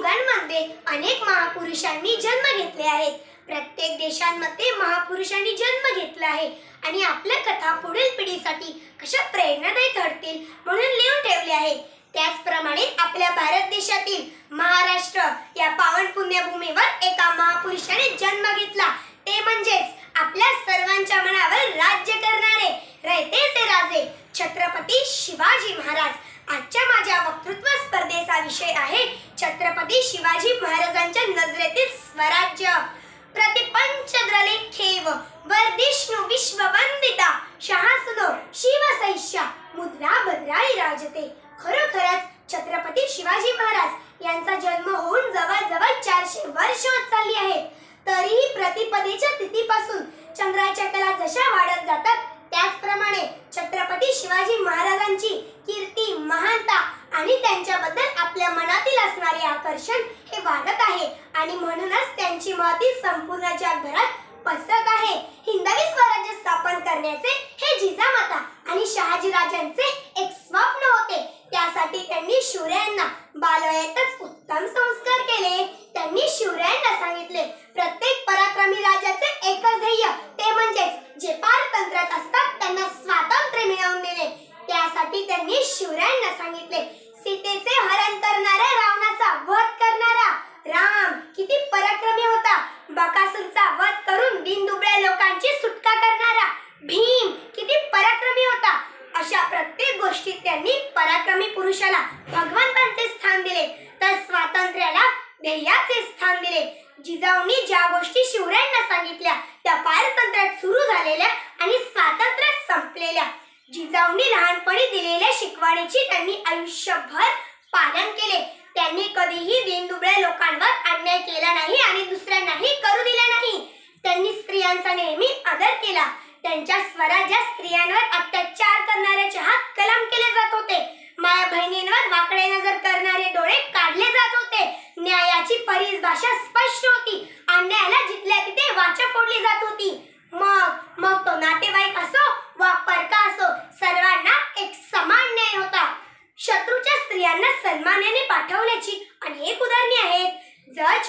युगांमध्ये अनेक महापुरुषांनी जन्म घेतले आहेत. प्रत्येक देशांमध्ये महापुरुषांनी जन्म घेतला आहे. आणि आपल्या कथा पुढील पिढीसाठी कशा प्रेरणादायी ठरतील म्हणून लिहून ठेवले आहे. त्याचप्रमाणे आपल्या भारत देशातील महाराष्ट्र या पावन पुण्यभूमीवर एका महापुरुषाने जन्म घेतला. ते म्हणजेच आपल्या सर्वांच्या मनावर राज्य करणारे रयतेचे राजे छत्रपती शिवाजी महाराज आजच्या माझ्या वक्तृत्व स्पर्धेचा विषय आहे छत्रपती शिवाजी महाराजांच्या नजरेतील स्वराज्य. प्रतिपंचद्रले खेव वर्धिष्णू विश्ववंदिता शहासुनो शिवसैष्या मुद्रा भद्राई राजते. खरोखरच छत्रपती शिवाजी महाराज यांचा जन्म होऊन जवळजवळ चारशे वर्ष होत चालली आहेत. तरीही प्रतिपदेच्या तिथीपासून चंद्राच्या कला जशा वाढत जातात त्याचप्रमाणे छत्रपती शिवाजी महाराजांची कीर्ती महानता आणि त्यांच्याबद्दल आपल्या मनातील असणारे आकर्षण हे वाढत आहे. आणि म्हणूनच त्यांची महती संपूर्ण जगभरात पसरत आहे. हिंदवी स्वराज्य स्थापन करण्याचे हे जिजामाता आणि शहाजीराजांचे एक स्वप्न होते त्यासाठी त्यांनी शिवरायांना बालवयातच उत्तम संस्कार केले त्यांनी शिवरायांना सांगितले प्रत्येक पराक्रमी राजाचे एकच ध्येय ते म्हणजेच जे पारतंत्र्यात असतात त्यांना स्वातंत्र्य मिळवून देणे त्यासाठी त्यांनी शिवरायांना सांगितले सीतेचे हरण करणाऱ्या रावणाचा वध करणारा राम किती पराक्रमी होता बकासूरचा वध करून सर्वांची सुटका करणारा भीम किती पराक्रमी होता. अशा प्रत्येक गोष्टीत त्यांनी पराक्रमी पुरुषाला भगवंतांचे स्थान दिले. तर स्वातंत्र्याला ध्येयाचे स्थान दिले. जिजाऊंनी ज्या गोष्टी शिवरायांना सांगितल्या त्या पारतंत्र्यात सुरू झालेल्या आणि स्वातंत्र्यात संपलेल्या. जिजाऊंनी लहानपणी दिलेल्या शिकवणीची त्यांनी आयुष्यभर पालन केले. त्यांनी कधीही दीनदुबळ्या लोकांवर अन्याय केला नाही आणि दुसऱ्यांनाही करू दिला नाही त्यांनी स्त्रियांचा नेहमी आदर केला. त्यांच्या स्वराज्यात स्त्रियांवर अत्याचार करणाऱ्याचे हात कलम केले जात होते. माया बहिणींवर वाकडे नजर करणारे डोळे काढले जात होते न्यायाची परिभाषा स्पष्ट होती.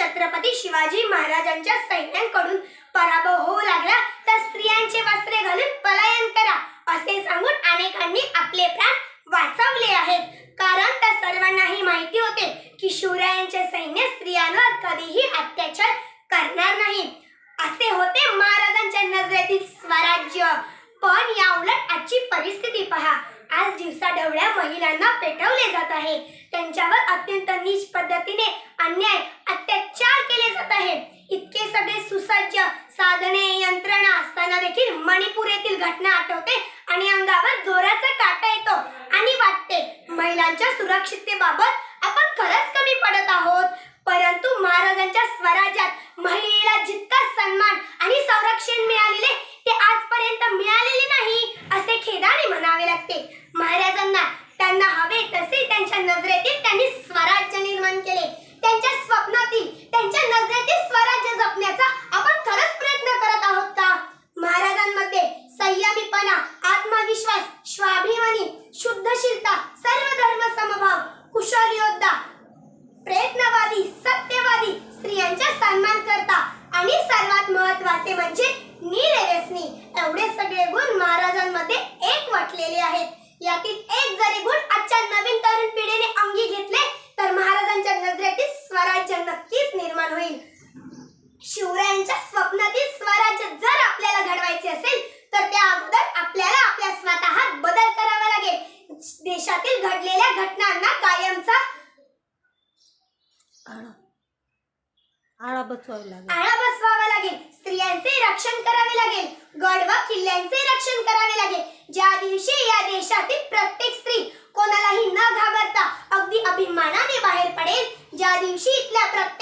छत्रपती शिवाजी महाराजांच्या सैन्यांकडून पराभव होऊ लागला तर स्त्रियांचे वस्त्रे घालून पलायन करा असे सांगून अनेकांनी आपले प्राण वाचवले आहेत. कारण त्या सर्वांनाही माहिती होते की शिवरायांचे सैन्य स्त्रियांवर कधीही अत्याचार करणार नाही. असे होते महाराजांच्या नजरेतील स्वराज्य. पण या उलट आजची परिस्थिती पहा. आज दिवसाढवळ्या महिलांना पेटवले जात आहे. त्यांच्यावर अत्यंत नीच पद्धतीने अन्याय अत्याचार केले जात आहे इतके सगळे सुसज्ज साधने यंत्रणा असताना देखील मणिपूर येथील घटना आठवते आणि अंगावर जोराचा काटा येतो आणि वाटते महिलांच्या सुरक्षिततेबाबत आपण खरंच कमी पडत आहोत परंतु महाराजांच्या स्वराज्यात महिलेला जितका सन्मान आणि संरक्षण मिळालेले ते आजपर्यंत मिळालेले नाही असे खेदाने म्हणावे लागते महाराजांना त्यांना हवे तसे त्यांच्या नजरेतील त्यांनी स्वराज्य निर्माण केले त्यांच्या स्वप्नातील त्यांच्या नजरेतील स्वराज्य जपण्याचा आपण खरंच प्रयत्न करत आहोत का महाराजांमध्ये संयमीपणा आत्मविश्वास स्वाभिमानी शुद्धशीलता सर्व धर्म समभाव कुशल योद्धा प्रयत्नवादी सत्यवादी स्त्रियांचा सन्मान करता आणि सर्वात महत्त्वाचे म्हणजे निरव्यसनी एवढे सगळे गुण महाराजांमध्ये एक वाटलेले आहेत. यातील एक जरी गुण आजच्या नवीन तरुण पिढीने अंगी घेतले तर महाराजांच्या नजरेतील स्वराज्य नक्कीच निर्माण होईल. शिवरायांच्या स्वप्नातील स्वराज्य जर आपल्याला घडवायचे असेल तर त्या अगोदर आपल्याला आपल्या स्वतःत बदल करावा लागेल. देशातील घडलेल्या घटनांना कायमचा आळा आळा बसवावी लागेल. आळा बसवावा लागेल. रक्षण करावे रक्षण करावे प्रत्येक स्त्री कोणालाही न घाबरता अगदी अभिमानाने बाहेर पडेल, ज्या प्रत्येक